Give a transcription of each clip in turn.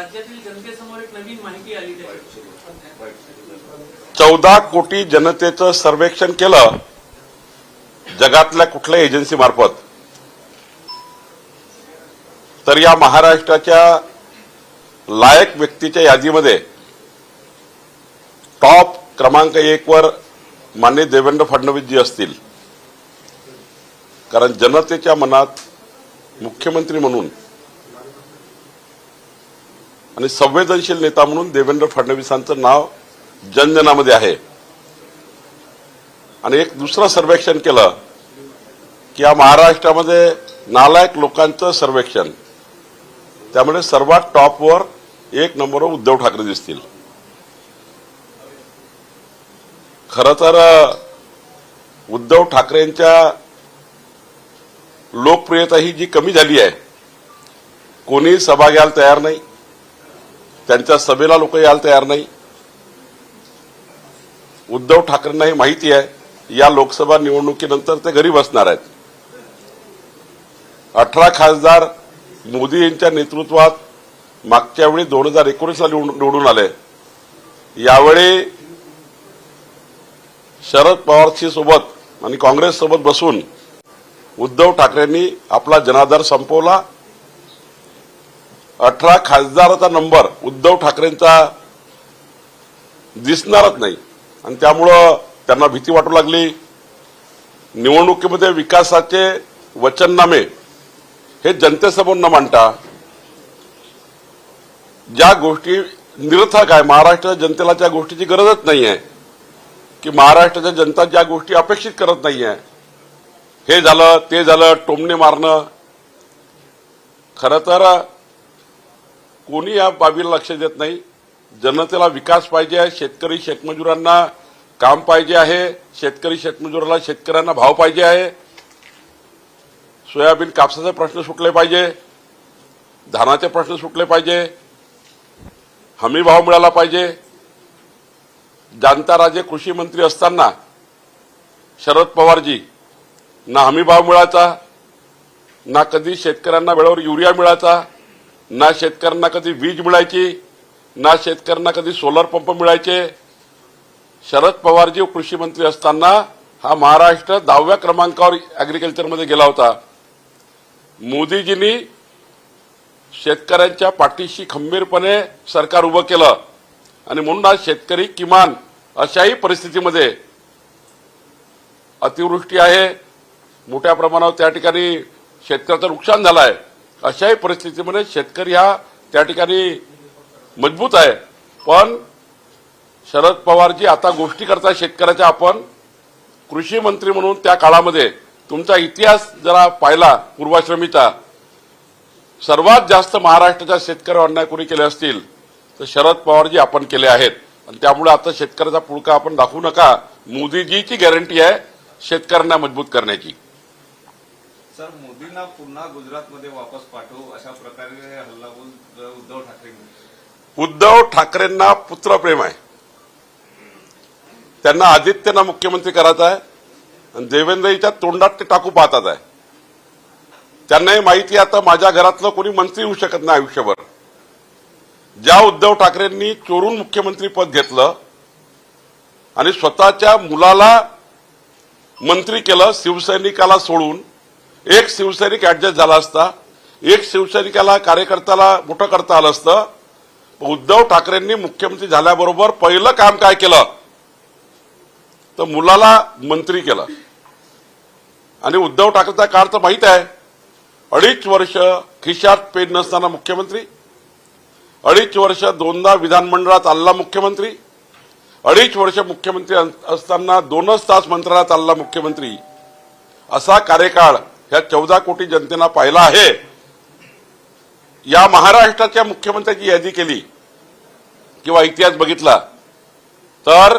राज्यातील जनतेसमोर एक नवीन माहिती आली चौदा कोटी जनतेचं सर्वेक्षण केलं जगातल्या कुठल्या एजन्सी मार्फत. तर या महाराष्ट्राच्या लायक व्यक्तीच्या यादीमध्ये टॉप क्रमांक एक वर माननीय देवेंद्र फडणवीसजी असतील. कारण जनतेच्या मनात मुख्यमंत्री म्हणून आणि संवेदनशील नेता म्हणून देवेंद्र फडणवीसांचं नाव जनजनामध्ये आहे. आणि एक दुसरं सर्वेक्षण केलं की या महाराष्ट्रामध्ये नालायक लोकांचं सर्वेक्षण. त्यामुळे सर्वात टॉपवर एक नंबरवर उद्धव ठाकरे दिसतील. खरं तर उद्धव ठाकरेंच्या लोकप्रियता ही जी कमी झाली आहे कोणी सभा घ्यायला तयार नाही. त्यांच्या सभेला लोक यायला तयार नाही. उद्धव ठाकरेंना हे माहिती आहे या लोकसभा निवडणुकीनंतर ते घरी बसणार आहेत. अठरा खासदार मोदी यांच्या नेतृत्वात मागच्या वेळी दोन हजार एकोणीसला निवडून निवडून आले. यावेळी शरद पवारशी सोबत आणि काँग्रेस सोबत बसून उद्धव ठाकरेंनी आपला जनाधार संपवला. अठरा खासदाराचा नंबर उद्धव ठाकरेंचा दिसणारच नाही. आणि त्यामुळं त्यांना भीती वाटू लागली. निवडणुकीमध्ये विकासाचे वचननामे हे जनतेसमोर न मांडता. ज्या गोष्टी निरर्थक आहे महाराष्ट्राच्या जनतेला त्या गोष्टीची गरजच नाही आहे की महाराष्ट्राच्या जनता ज्या गोष्टी अपेक्षित करत नाही आहे हे झालं ते झालं टोमणे मारणं. खरं तर कोणी या बाबीला लक्ष देत नाही? जनतेला विकास पाहिजे आहे शेतकरी शेतमजुरांना काम पाहिजे आहे शेतकरी शेतमजुराला शेतकऱ्यांना भाव पाहिजे आहे. सोयाबीन कापसाचे प्रश्न सुटले पाहिजे धानाचे प्रश्न सुटले पाहिजे हमी भाव मिळाला पाहिजे. जाणता राजे कृषी मंत्री असताना शरद पवारजी ना हमी भाव मिळायचा ना कधी शेतकऱ्यांना वेळेवर युरिया मिळायचा ना शेतकऱ्यांना कधी वीज मिळायची ना शेतकऱ्यांना कधी सोलर पंप मिळायचे. शरद पवारजी कृषी मंत्री असताना हा महाराष्ट्र दहाव्या क्रमांकावर अॅग्रिकल्चरमध्ये गेला होता. मोदीजींनी शेतकऱ्यांच्या पाठीशी खंबीरपणे सरकार उभं केलं. आणि म्हणून आज शेतकरी किमान अशाही परिस्थितीमध्ये अतिवृष्टी आहे. मोठ्या प्रमाणावर त्या ठिकाणी शेतकऱ्याचं नुकसान झालं आहे अशाही परिस्थितीमध्ये शेतकरी हा त्या ठिकाणी मजबूत आहे. पण शरद पवारजी आता गोष्टी करता शेतकऱ्याच्या आपण. कृषी मंत्री म्हणून त्या काळामध्ये तुमचा इतिहास जरा पाहिला पूर्वाश्रमीचा. सर्वात जास्त महाराष्ट्राच्या शेतकऱ्यावर अन्याय कोणी केले असतील तर शरद पवारजी आपण केले आहेत. आणि त्यामुळे आता शेतकऱ्याचा पुळका आपण दाखवू नका. मोदीजीची गॅरंटी आहे शेतकऱ्यांना मजबूत करण्याची. सर मोदींना पुन्हा गुजरातमध्ये वापस पाठवू अशा प्रकारे हल्लाबोल उद्धव ठाकरे उद्धव ठाकरेंना पुत्रप्रेम आहे. त्यांना आदित्यना मुख्यमंत्री करायचा आहे. आणि देवेंद्रजीच्या तोंडात ते टाकू पाहतात आहे. त्यांनाही माहिती आहे आता माझ्या घरातलं कोणी मंत्री होऊ शकत नाही आयुष्यभर. ज्या उद्धव ठाकरेंनी चोरून मुख्यमंत्री पद घेतलं आणि स्वतःच्या मुलाला मंत्री केलं शिवसैनिकाला सोडून एक शिवसैनिक ऍडजस्ट झाला असता एक शिवसैनिकाला कार्यकर्त्याला मोठं करता आलं असतं. उद्धव ठाकरेंनी मुख्यमंत्री झाल्याबरोबर पहिलं काम काय केलं? तर मुलाला मंत्री केलं. आणि उद्धव ठाकरेचा काळ तर माहीत आहे. अडीच वर्ष खिशात पेन नसताना मुख्यमंत्री. अडीच वर्ष दोनदा विधानमंडळात आलेला मुख्यमंत्री. अडीच वर्ष मुख्यमंत्री असताना दोनच तास मंत्रालयात चालला मुख्यमंत्री. असा कार्यकाळ ह्या चौदा कोटी जनतेनं पाहिला आहे. या महाराष्ट्राच्या मुख्यमंत्र्याची यादी केली किंवा इतिहास बघितला तर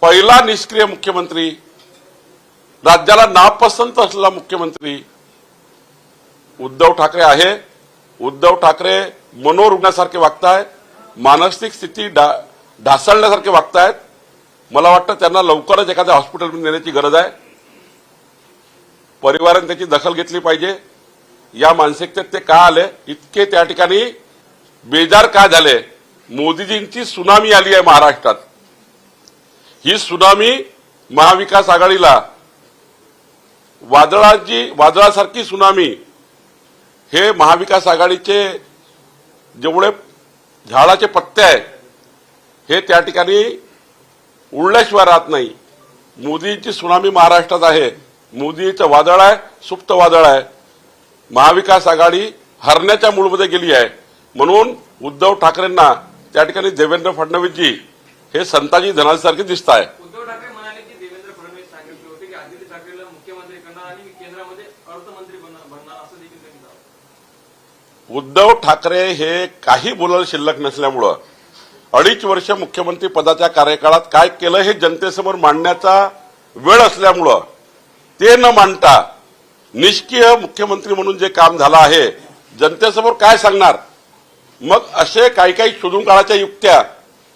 पहिला निष्क्रिय मुख्यमंत्री राज्याला नापसंत असलेला मुख्यमंत्री उद्धव ठाकरे आहे. उद्धव ठाकरे मनोरुग्णासारखे वागतायत मानसिक स्थिती डा- ढासळण्यासारखे वागतायत. मला वाटतं त्यांना लवकरच एखाद्या हॉस्पिटलमध्ये नेण्याची गरज आहे. परिवाराने त्याची दखल घेतली पाहिजे. या मानसिकतेत ते का आले? इतके त्या ठिकाणी बेजार का झाले? मोदीजींची सुनामी आली आहे महाराष्ट्रात. ही सुनामी महाविकास आघाडीला वादळाची वादळासारखी सुनामी हे महाविकास आघाडीचे जेवढे झाडाचे पत्ते आहे हे त्या ठिकाणी उडल्याशिवाय राहत नाही. मोदींची सुनामी महाराष्ट्रात आहे. मोदीचं वादळ आहे सुप्त वादळ आहे. महाविकास आघाडी हरण्याच्या मूळमध्ये गेली आहे. म्हणून उद्धव ठाकरेंना त्या ठिकाणी देवेंद्र फडणवीसजी हे संताजी धनासारखे दिसत आहे. उद्धव ठाकरे. उद्धव हे काही बोलायला शिल्लक नसल्यामुळं अडीच वर्ष मुख्यमंत्री पदाच्या कार्यकाळात काय केलं हे जनतेसमोर मांडण्याचा वेळ असल्यामुळं ते न मांडता निष्क्रिय मुख्यमंत्री म्हणून जे काम झालं आहे जनतेसमोर काय सांगणार? मग असे काही काही शोधून काळाच्या युक्त्या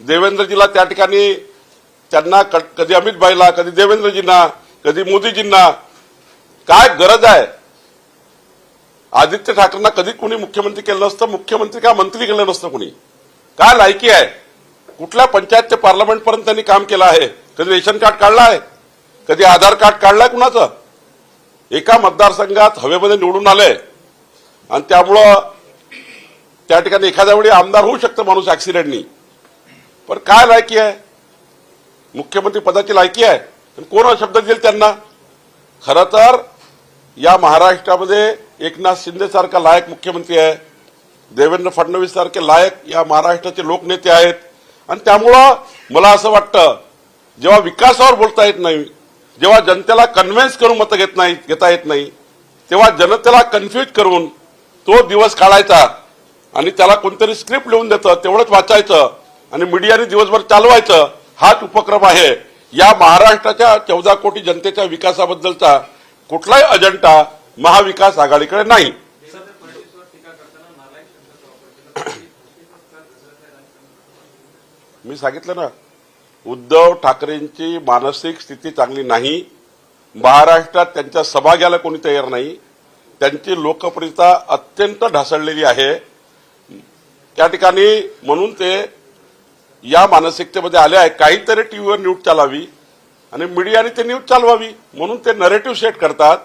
देवेंद्रजीला त्या ठिकाणी त्यांना कधी अमितभाईला कधी देवेंद्रजींना कधी मोदीजींना काय गरज आहे? आदित्य ठाकरेंना कधी कोणी मुख्यमंत्री केलं नसतं मुख्यमंत्री का मंत्री केलं नसतं कोणी? काय लायकी आहे? कुठल्या पंचायत ते पार्लमेंटपर्यंत त्यांनी काम केलं आहे? कधी रेशन कार्ड काढलं आहे? कधी आधार कार्ड काढलाय कुणाचं? एका मतदारसंघात हवेमध्ये निवडून आलंय आणि त्यामुळं त्या ठिकाणी एखाद्या वेळी आमदार होऊ शकतं माणूस ऍक्सिडेंटनी पण काय लायकी आहे? मुख्यमंत्री पदाची लायकी आहे. आणि कोण शब्द देईल त्यांना? खरं तर या महाराष्ट्रामध्ये एकनाथ शिंदे सारखा लायक मुख्यमंत्री आहे. देवेंद्र फडणवीस सारखे लायक या महाराष्ट्राचे लोकनेते आहेत. आणि त्यामुळं मला असं वाटतं जेव्हा विकासावर बोलता येत नाही जेव्हा जनतेला कन्व्हिन्स करून मतं घेत नाही घेता येत नाही तेव्हा जनतेला कन्फ्यूज करून तो दिवस काढायचा आणि त्याला कोणतरी स्क्रिप्ट लिहून देतं तेवढंच वाचायचं आणि मीडियाने दिवसभर चालवायचं हाच उपक्रम आहे. या महाराष्ट्राच्या चौदा कोटी जनतेच्या विकासाबद्दलचा कुठलाही अजेंडा महाविकास आघाडीकडे नाही. मी सांगितलं ना उद्धव ठाकरेंची मानसिक स्थिती चांगली नाही. महाराष्ट्रात त्यांच्या सभा घ्यायला कोणी तयार नाही. त्यांची लोकप्रियता अत्यंत ढासळलेली आहे. त्या ठिकाणी म्हणून ते या मानसिकतेमध्ये आले आहे. काहीतरी टीव्हीवर न्यूज चालावी आणि मीडियाने ते न्यूज चालवावी म्हणून ते नरेटिव्ह सेट करतात.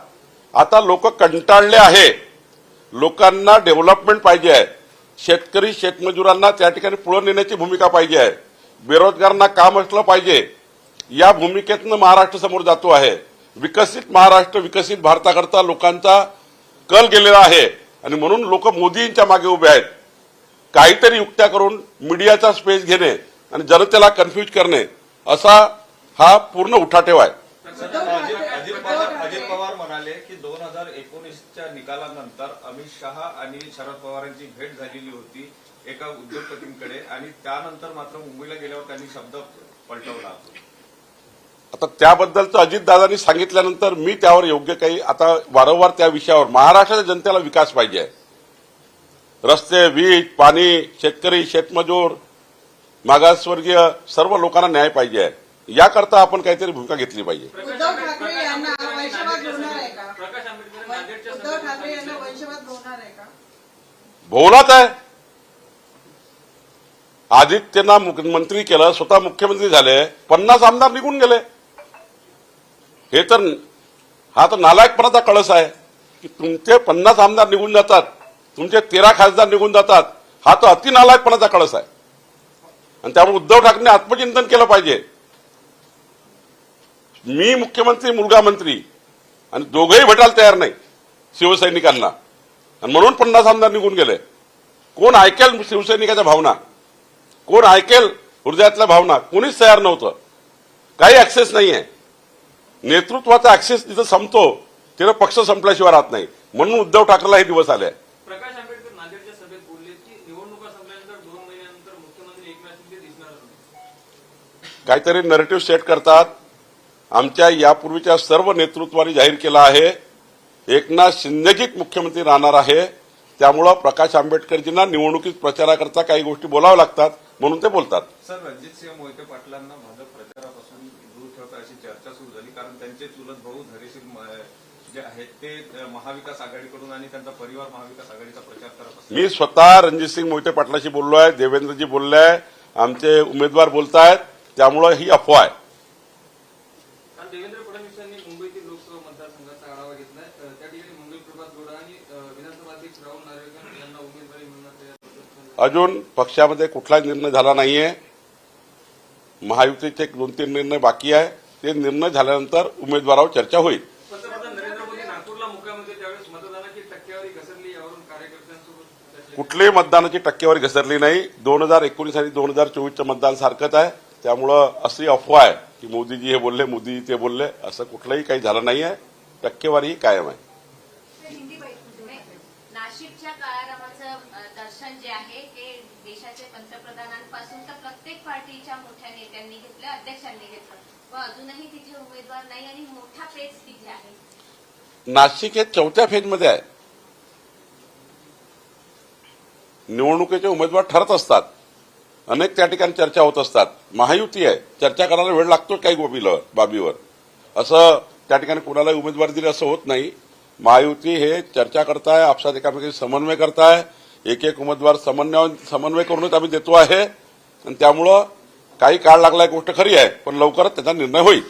आता लोक कंटाळले आहे. लोकांना डेव्हलपमेंट पाहिजे आहे. शेतकरी शेतमजुरांना त्या ठिकाणी पुढे नेण्याची भूमिका पाहिजे आहे. बेरोजगारांना काम असलं पाहिजे. या भूमिकेतनं महाराष्ट्र समोर जातो आहे. विकसित महाराष्ट्र विकसित भारताकरता लोकांचा कल गेलेला आहे. आणि म्हणून लोक मोदींच्या मागे उभे आहेत. काहीतरी युक्त्या करून मीडियाचा स्पेस घेणे आणि जनतेला कन्फ्यूज करणे असा हा पूर्ण उठाठेव आहे. अजित पवार म्हणाले की दोन हजार एकोणीसच्या निकालानंतर अमित शहा आणि शरद पवारांची भेट झालेली होती. एका उद्योगपतींकडे आणि त्यानंतर मात्र मुंबईला गेल्यावर त्यांनी शब्द पलटवला. आता त्याबद्दलचं अजितदादांनी सांगितल्यानंतर मी त्यावर योग्य काही आता वारंवार त्या विषयावर महाराष्ट्राच्या जनतेला विकास पाहिजे आहे. रस्ते वीज पाणी शेतकरी शेतमजूर मागासवर्गीय सर्व लोकांना न्याय पाहिजे आहे. याकरता आपण काहीतरी भूमिका घेतली पाहिजे. उद्धव ठाकरे आदित्यना मंत्री केलं स्वतः मुख्यमंत्री झाले पन्नास आमदार निघून गेले. हे तर हा तर नालायकपणाचा कळस आहे की तुमचे पन्नास आमदार निघून जातात तुमचे तेरा खासदार निघून जातात हा तो अति नालायकपणाचा कळस आहे. आणि त्यामुळे उद्धव ठाकरेंनी आत्मचिंतन केलं पाहिजे. मी मुख्यमंत्री मुलगा मंत्री आणि दोघंही भेटायला तयार नाही शिवसैनिकांना. आणि म्हणून पन्नास आमदार निघून गेले. कोण ऐकेल शिवसैनिकाच्या भावना? कोण ऐकेल हृदयातल्या भावना? कोणीच तयार नव्हतं. काही ऍक्सेस नाही आहे नेतृत्वाचा ऍक्सेस तिथं संपतो. तिथं पक्ष संपल्याशिवाय राहत नाही. म्हणून उद्धव ठाकरेला हे दिवस आले प्रकाश आंबेडकर नांदेडच्या सभेत बोलले की निवडणुका संपल्यानंतर दोन महिन्यानंतर मुख्यमंत्री एकनाथ शिंदे दिसणार नाही काहीतरी नरेटिव्ह सेट करतात. आमच्या यापूर्वीच्या सर्व नेतृत्वाने जाहीर केलं आहे. एकनाथ शिंदेजीच मुख्यमंत्री राहणार आहे. त्यामुळं प्रकाश आंबेडकरजींना निवडणुकीत प्रचाराकरता काही गोष्टी बोलाव्या लागतात. म्हणून ते बोलतात. सर रणजितसिंह मोहिते पाटलांना भाजप प्रचारापासून दूर ठेवता अशी चर्चा सुरू झाली. कारण त्यांचे चुलत भाऊ धैर्यशील म- जे आहेत ते महाविकास आघाडीकडून आणि त्यांचा परिवार महाविकास आघाडीचा प्रचार करत मी स्वतः रणजितसिंग मोहिते पाटलाशी बोललो आहे देवेंद्रजी बोलले आहे आमचे उमेदवार बोलतायत त्यामुळं ही अफवा आहे. काल देवेंद्र फडणवीस यांनी मुंबईतील लोकसभा मतदारसंघाचा आढावा घेतलाय. अ, त्या ठिकाणी मंगल प्रभात गोडा आणि अ, विधानसभा अध्यक्ष राहुल नार्वेकर यांना उमेदवारी मिळणार आहे. अजून पक्षामध्ये कुठलाही निर्णय झाला नाहीये. महायुतीचे एक दोन तीन निर्णय बाकी आहे. ते निर्णय झाल्यानंतर उमेदवारावर चर्चा होईल. कुठलीही मतदानाची टक्केवारी घसरली नाही. दोन हजार एकोणीस आणि दोन हजार चोवीसचं मतदान सारखंच आहे. त्यामुळं अशी अफवा आहे की मोदीजी हे बोलले मोदी ते बोलले असं कुठलंही काही झालं नाही आहे टक्केवारी कायम आहे नाशिकच्या काळारामाचं अ, दर्शन जे आहे ते देशाचे पंतप्रधानांपासून तर प्रत्येक पार्टीच्या मोठ्या नेत्यांनी घेतलं अध्यक्षांनी घेतलं. व अजूनही तिथे उमेदवार नाही आणि मोठा पेच तिथे आहे. नाशिक हे चौथ्या फेजमध्ये आहे. निवडणुकीचे उमेदवार ठरत असतात. अनेक त्या ठिकाणी चर्चा होत असतात. महायुती आहे. चर्चा करायला वेळ लागतो काही गोबीला बाबीवर. असं त्या ठिकाणी कुणालाही उमेदवार दिली असं होत नाही. महायुती हे चर्चा करताय आपसात एकामेकी समन्वय करताय. एक एक उमेदवार समन्वय समन्वय करूनच आम्ही देतो आहे. आणि त्यामुळं काही काळ लागला एक गोष्ट खरी आहे पण लवकरच त्याचा निर्णय होईल.